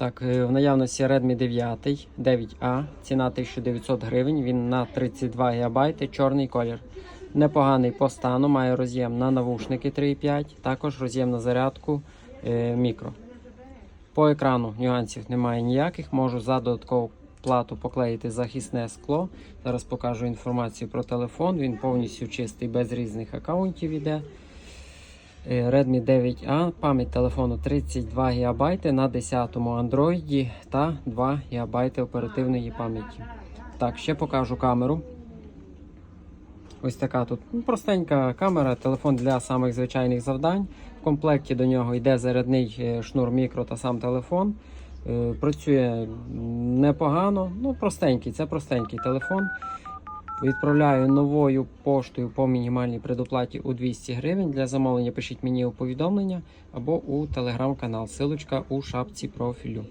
Так, е, в наявності Redmi 9 9A, ціна 1900 гривень, він на 32 ГБ, чорний колір. Непоганий по стану, має роз'єм на навушники 3.5, також роз'єм на зарядку е, мікро. По екрану нюансів немає ніяких. Можу за додаткову плату поклеїти захисне скло. Зараз покажу інформацію про телефон. Він повністю чистий, без різних аккаунтів іде. Е, Redmi 9A, пам'ять телефону 32 ГБ на 10-му Android та 2 ГБ оперативної пам'яті. Так, ще покажу камеру. Ось така тут ну, простенька камера, телефон для самих звичайних завдань. В комплекті до нього йде зарядний е, шнур мікро та сам телефон. Е, Працює непогано, ну простенький, це простенький телефон. Відправляю новою поштою по мінімальній предоплаті у 200 гривень. Для замовлення пишіть мені у повідомлення або у телеграм-канал. Силочка у шапці профілю.